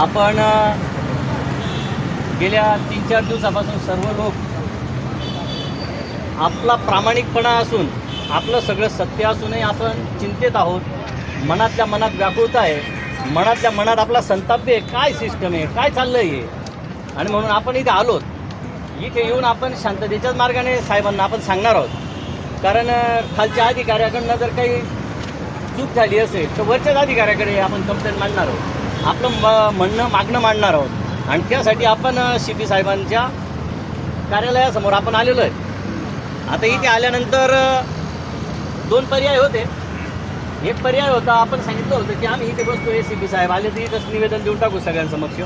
आपण गेल्या तीन चार दिवसापासून सर्व लोक आपला प्रामाणिकपणा असून आपलं सगळं सत्य असूनही आपण चिंतेत आहोत. मनातल्या मनात व्याकुळता आहे. मनातल्या मनात आपला संताप आहे. काय सिस्टम आहे? काय चाललं आहे आणि म्हणून आपण इथे आलोत. इथे येऊन आपण शांततेच्याच मार्गाने साहेबांना आपण सांगणार आहोत. कारण खालच्या अधिकाऱ्याकडनं जर काही चूक झाली असेल तर वरच्याच अधिकाऱ्याकडे आपण कंप्लेंट मांडणार आहोत. आपलं म म्हणणं मागणं मांडणार आहोत. आणि त्यासाठी आपण सी पी साहेबांच्या कार्यालयासमोर आपण आलेलो आहे. आता इथे आल्यानंतर दोन पर्याय होते. एक पर्याय होता आपण सांगितलं होतं की आम्ही इथे बसतो ए सी पी साहेब आले तर इथंच निवेदन देऊन टाकू सगळ्यांसमक्ष.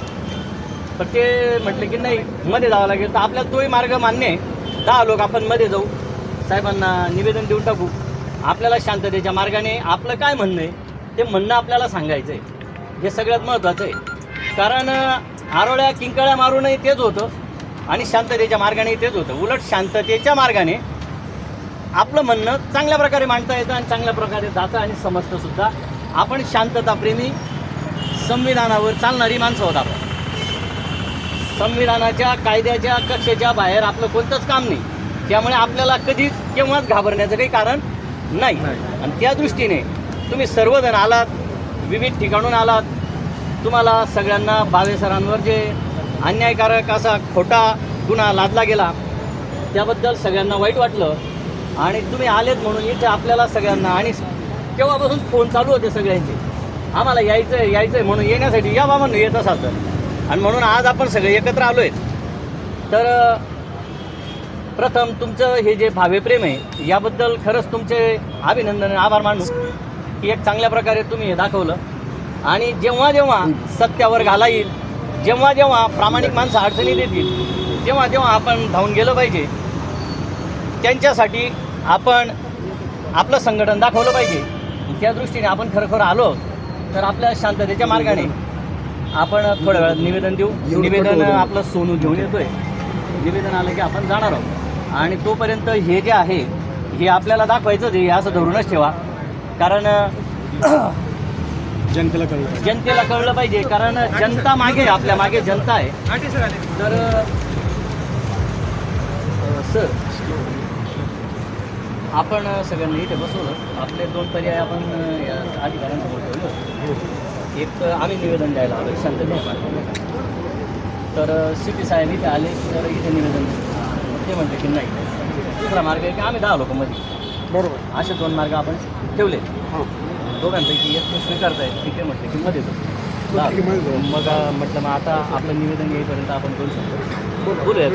पण ते म्हटलं की नाही मध्ये जावं लागेल. तर आपल्याला तोही मार्ग मान्य आहे. दहा लोक आपण मध्ये जाऊ. साहेबांना निवेदन देऊन टाकू. आपल्याला शांततेच्या मार्गाने आपलं काय म्हणणं आहे ते म्हणणं आपल्याला सांगायचं आहे हे सगळ्यात महत्त्वाचं आहे. कारण आरोळ्या किंकाळ्या मारूनही तेच होतं आणि शांततेच्या मार्गाने तेच होतं. उलट शांततेच्या मार्गाने आपलं म्हणणं चांगल्या प्रकारे मांडता येतं आणि चांगल्या प्रकारे जातं आणि समजतं सुद्धा. आपण शांतताप्रेमी संविधानावर चालणारी माणसं आहोत आपण. संविधानाच्या कायद्याच्या कक्षेच्या बाहेर आपलं कोणतंच काम नाही. त्यामुळे आपल्याला कधीच केव्हाच घाबरण्याचं काही कारण नाही. आणि त्या दृष्टीने तुम्ही सर्वजण आलात विविध ठिकाणून आलात. तुम्हाला सगळ्यांना बावे सरांवर जे अन्यायकारक असा खोटा गुन्हा लादला गेला त्याबद्दल सगळ्यांना वाईट वाटलं. आणि तुम्ही आलेत म्हणून इथे आपल्याला सगळ्यांना आणि केव्हापासून फोन चालू होते सगळ्यांचे? आम्हाला यायचं आहे यायचं आहे म्हणून येण्यासाठी या बाबांना येत असाल तर. आणि म्हणून आज आपण सगळे एकत्र आलो आहेत तर प्रथम तुमचं हे जे भावेप्रेम आहे याबद्दल खरंच तुमचे अभिनंदन आभार मानू. की एक चांगल्या प्रकारे तुम्ही हे दाखवलं. आणि जेव्हा जेव्हा सत्यावर घाला येईल जेव्हा जेव्हा प्रामाणिक माणसं अडचणीत येतील तेव्हा तेव्हा आपण धावून गेलं पाहिजे त्यांच्यासाठी आपण आपलं संघटन दाखवलं पाहिजे. त्या दृष्टीने आपण खरोखर आलो तर आपल्या शांततेच्या मार्गाने आपण थोड्या वेळात निवेदन देऊ. निवेदन आपलं सोनू घेऊन येतोय. निवेदन आलं की आपण जाणार आहोत. आणि तोपर्यंत हे जे आहे हे आपल्याला दाखवायचंच आहे हे असं धरूनच ठेवा. कारण जनतेला कळलं जनतेला कळलं पाहिजे कारण जनता मागे आहे, आपल्या मागे जनता आहे. तर अ, सर आपण सगळ्यांनी इथे बसवलं. आपले दोन पर्याय आपण अ, या अधिकाऱ्यांसमोर ठेवलं एक तर आम्ही निवेदन द्यायला आलो शांततेच्या तर सी पी साहेब इथे आले तर इथे निवेदन दिलं. ते म्हणते की नाही. दुसरा मार्ग आहे की आम्ही दहा लोक मध्ये बरोबर. असे दोन मार्ग आपण ठेवले. हां. दोघांपैकी एक ते स्वीकारतायत की ते म्हटले की मध्ये जाऊ. ठीक आहे, मध्ये जाऊ. मग म्हटलं मग आता आपलं निवेदन येईपर्यंत आपण करू शकतो. बोलूया